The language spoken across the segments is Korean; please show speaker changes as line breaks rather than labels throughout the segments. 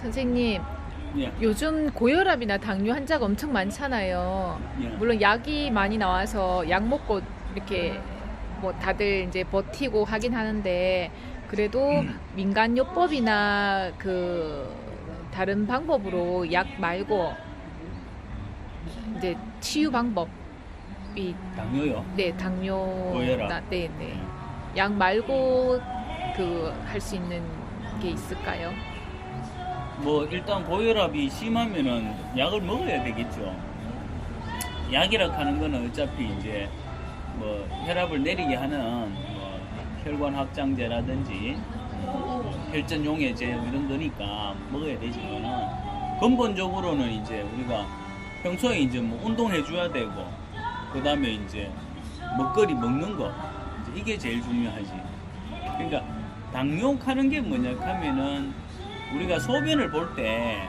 선생님,
예.
요즘 고혈압이나 당뇨 환자가 엄청 많잖아요.
예.
물론 약이 많이 나와서 약 먹고 이렇게 뭐 다들 이제 버티고 하긴 하는데 그래도 민간요법이나 그 다른 방법으로 약 말고 이제 치유 방법이
당뇨요.
네 당뇨
고혈압.
네 네 약 말고 그 할 수 있는 게 있을까요?
뭐 일단 고혈압이 심하면은 약을 먹어야 되겠죠. 약이라 하는 거는 어차피 이제 뭐 혈압을 내리게 하는 뭐 혈관 확장제라든지 음, 혈전 용해제 이런 거니까 먹어야 되지만은 근본적으로는 이제 우리가 평소에 이제 뭐 운동해 줘야 되고 그 다음에 이제 먹거리 먹는 거 이게 제일 중요하지. 그러니까 당뇨 하는 게 뭐냐 하면은 우리가 소변을 볼 때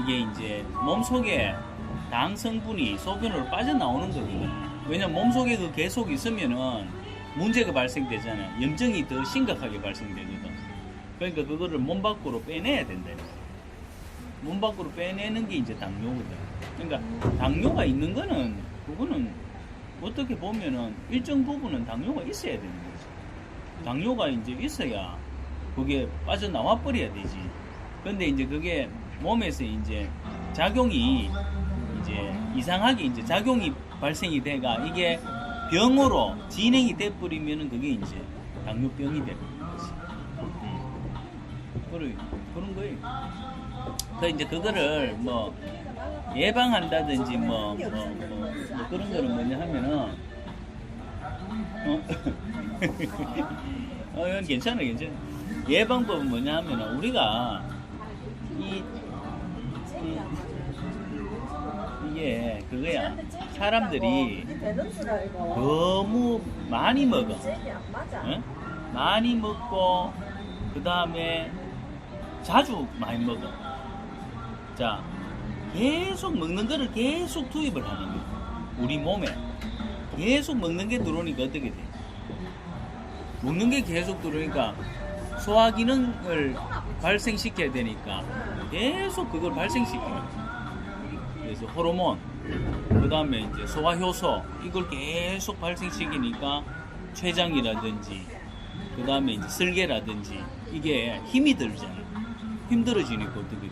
이게 이제 몸속에 당 성분이 소변으로 빠져나오는 거거든. 왜냐면 몸속에 그 계속 있으면은 문제가 발생되잖아. 염증이 더 심각하게 발생되거든. 그러니까 그거를 몸 밖으로 빼내야 된다. 몸 밖으로 빼내는 게 이제 당뇨거든. 그러니까 당뇨가 있는 거는 그거는 어떻게 보면은 일정 부분은 당뇨가 있어야 되는 거지. 당뇨가 이제 있어야 그게 빠져나와 버려야 되지. 근데 이제 그게 몸에서 이제 작용이 이제 이상하게 이제 작용이 발생이 돼가 이게 병으로 진행이 돼 버리면은 그게 이제 당뇨병이 되는 거지. 음. 그래 그런 거예요. 그 이제 그거를 뭐 예방한다든지 뭐, 뭐, 뭐, 뭐 그런 거는 뭐냐 하면은 어, 어 괜찮아 괜찮아 예방법은 뭐냐 하면은 우리가 이, 이 이 게 그거야. 사람들이 너무 많이 먹어. 응? 많이 먹고 그 다음에 자주 많이 먹어. 자 계속 먹는 거를 계속 투입을 하는 거야. 우리 몸에. 계속 먹는 게 들어오니까 어떻게 돼? 먹는 게 계속 들어오니까 소화 기능을 발생시켜야 되니까 계속 그걸 발생시켜요. 그래서 호르몬 그 다음에 이제 소화 효소 이걸 계속 발생시키니까 췌장이라든지 그 다음에 이제 설계라든지 이게 힘이 들잖아 힘들어지니까 어떻게 돼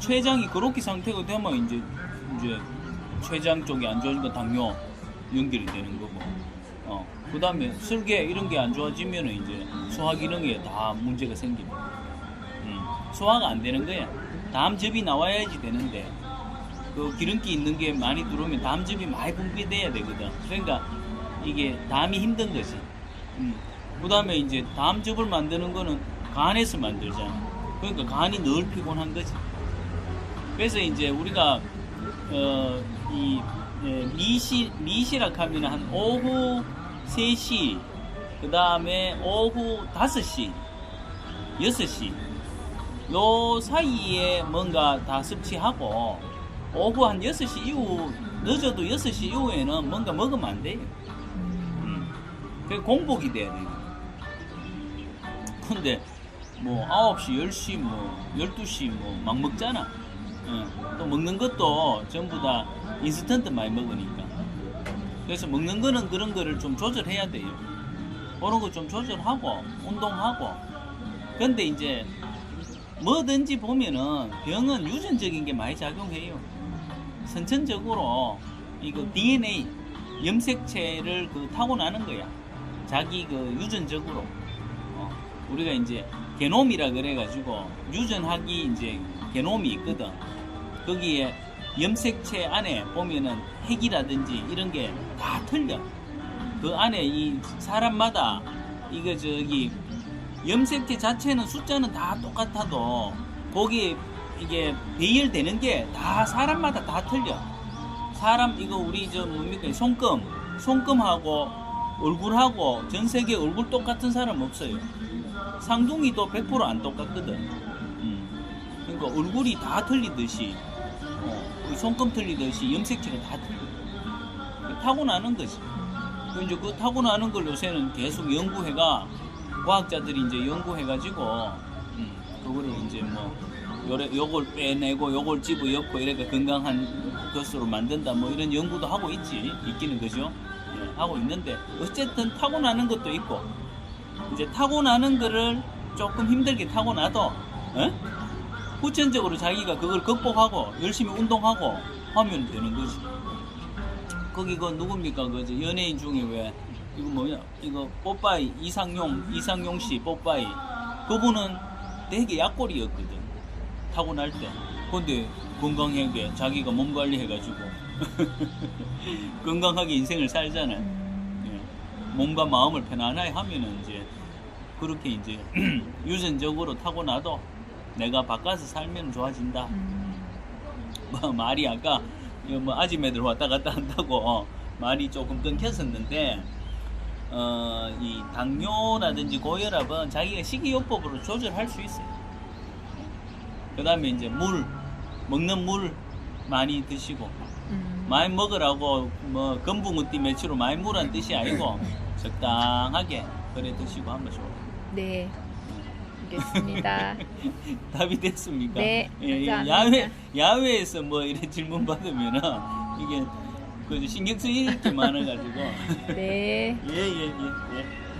췌장이 그렇게 상태가 되면 이제 이제 췌장 쪽이 안 좋아지니까 당뇨 연결이 되는 거고 어 그 다음에 설계 이런 게 안 좋아지면 이제 소화 기능에 다 문제가 생깁니다. 음, 소화가 안 되는 거야 담즙이 나와야지 되는데 그 기름기 있는 게 많이 들어오면 담즙이 많이 분비돼야 되거든. 그러니까 이게 담이 힘든 거지. 음. 그 다음에 이제 담즙을 만드는 거는 간에서 만들잖아. 그러니까 간이 늘 피곤한 거지. 그래서 이제 우리가 어, 이 예, 미시 미시락 하면 한 오후 3시 그 다음에 오후 5시 6시. 요 사이에 뭔가 다 섭취하고 오후 한 6시 이후 늦어도 6시 이후에는 뭔가 먹으면 안 돼요. 음. 그게 공복이 돼야 돼요. 근데 뭐 9시 10시 뭐 12시 뭐 막 먹잖아. 예, 또 먹는 것도 전부 다 인스턴트 많이 먹으니까. 그래서 먹는 거는 그런 거를 좀 조절해야 돼요. 그런 거 좀 조절하고, 운동하고. 근데 이제 뭐든지 보면은 병은 유전적인 게 많이 작용해요. 선천적으로 이거 DNA 염색체를 그 타고나는 거야. 자기 그 유전적으로. 어, 우리가 이제 게놈이라 그래가지고 유전학이 이제 게놈이 있거든. 거기에 염색체 안에 보면은 핵이라든지 이런 게 다 틀려. 그 안에 이 사람마다 이거 저기 염색체 자체는 숫자는 다 똑같아도 거기에 이게 배열되는 게 다 사람마다 다 틀려. 사람 이거 우리 저 뭡니까 손금 손금하고 얼굴하고 전 세계 얼굴 똑같은 사람 없어요. 상둥이도 100%안 똑같거든. 음. 그러니까 얼굴이 다 틀리듯이 어, 이 손금 틀리듯이 염색체가 다 틀려. 그 타고나는 거지. 그 이제 그 타고나는 걸 요새는 계속 연구해가 과학자들이 이제 연구해가지고 음, 그거를 이제 뭐 요래, 요걸 빼내고 요걸 집어넣고 이렇게 건강한 것으로 만든다 뭐 이런 연구도 하고 있지 있기는 그죠 예, 하고 있는데 어쨌든 타고나는 것도 있고 이제 타고나는 거를 조금 힘들게 타고나도 예? 후천적으로 자기가 그걸 극복하고 열심히 운동하고 하면 되는 거지. 거기 그 누굽니까? 그 연예인 중에 왜 이거 뭐야 이거 뽀빠이 이상용 이상용 씨 뽀빠이. 그분은 되게 약골이었거든. 타고날 때. 근데 건강하게 자기가 몸 관리해가지고 건강하게 인생을 살잖아.
음,
예. 몸과 마음을 편안하게 하면은 이제 그렇게 이제 유전적으로 타고나도 내가 바꿔서 살면 좋아진다
음,
뭐 말이 아까 뭐 아지매들 왔다 갔다 한다고 어, 말이 조금 끊겼었는데 어, 이 당뇨라든지 고혈압은 자기가 식이요법으로 조절할 수 있어요. 그 다음에 이제 물 먹는 물 많이 드시고
음.
많이 먹으라고 뭐 건붕어띠 매치로 많이 물란 뜻이 아니고 적당하게 그래 드시고 하면 좋아요.
네, 알겠습니다.
답이 됐습니까?
네,
예, 예. 야외 야외에서 뭐 이런 질문 받으면은 이게 그 신경 쓰일 게 많아가지고
네.
예예예 예, 예.